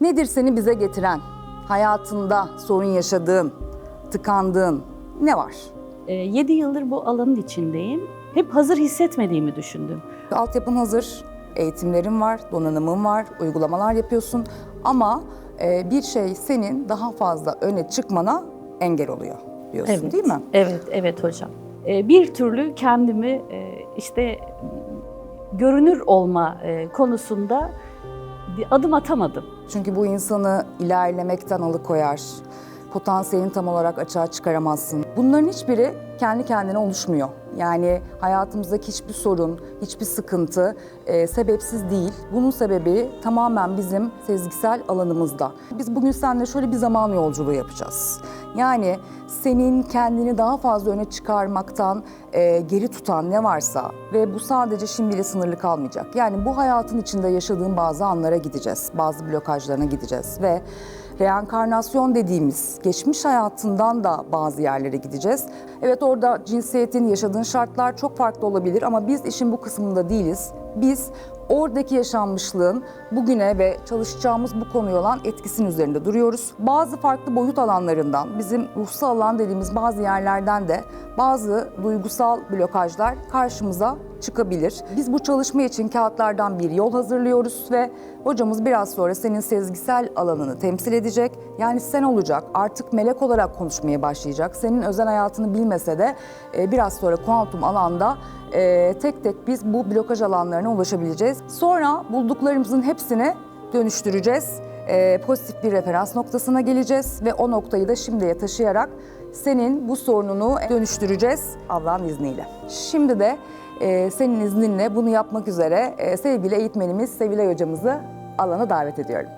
Nedir seni bize getiren, hayatında sorun yaşadığın, tıkandığın ne var? 7 yıldır bu alanın içindeyim. Hep hazır hissetmediğimi düşündüm. Altyapın hazır, eğitimlerin var, donanımın var, uygulamalar yapıyorsun ama e, bir şey senin daha fazla öne çıkmana engel oluyor diyorsun değil mi? Evet, evet hocam. Ee, Bir türlü kendimi e, işte görünür olma e, konusunda bir adım atamadım. Çünkü bu insanı ilerlemekten alıkoyar. Potansiyelini tam olarak açığa çıkaramazsın. Bunların hiçbiri kendi kendine oluşmuyor. Yani hayatımızdaki hiçbir sorun, hiçbir sıkıntı e, sebepsiz değil. Bunun sebebi tamamen bizim sezgisel alanımızda. Biz bugün seninle şöyle bir zaman yolculuğu yapacağız. Yani senin kendini daha fazla öne çıkarmaktan e, geri tutan ne varsa ve bu sadece şimdiyle sınırlı kalmayacak. Yani bu hayatın içinde yaşadığın bazı anlara gideceğiz, bazı blokajlarına gideceğiz ve reenkarnasyon dediğimiz geçmiş hayatından da bazı yerlere gideceğiz. Evet orada cinsiyetin, yaşadığın şartlar çok farklı olabilir ama biz işin bu kısmında değiliz. Biz oradaki yaşanmışlığın bugüne ve çalışacağımız bu konuya olan etkisinin üzerinde duruyoruz. Bazı farklı boyut alanlarından, bizim ruhsal alan dediğimiz bazı yerlerden de bazı duygusal blokajlar karşımıza çıkabilir. Biz bu çalışma için kağıtlardan bir yol hazırlıyoruz ve hocamız biraz sonra senin sezgisel alanını temsil edecek. Yani sen olacak, artık melek olarak konuşmaya başlayacak. Senin özel hayatını bilmese de e, biraz sonra kuantum alanda e, tek tek biz bu blokaj alanlarına ulaşabileceğiz. Sonra bulduklarımızın hepsini dönüştüreceğiz. E, pozitif bir referans noktasına geleceğiz ve o noktayı da şimdiye taşıyarak senin bu sorununu dönüştüreceğiz Allah'ın izniyle. Şimdi de e, senin izninle bunu yapmak üzere e, sevgili eğitmenimiz Sevilay hocamızı alana davet ediyorum.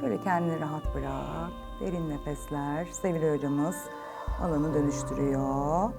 Şöyle kendini rahat bırak. Derin nefesler. Sevilay hocamız alanı dönüştürüyor.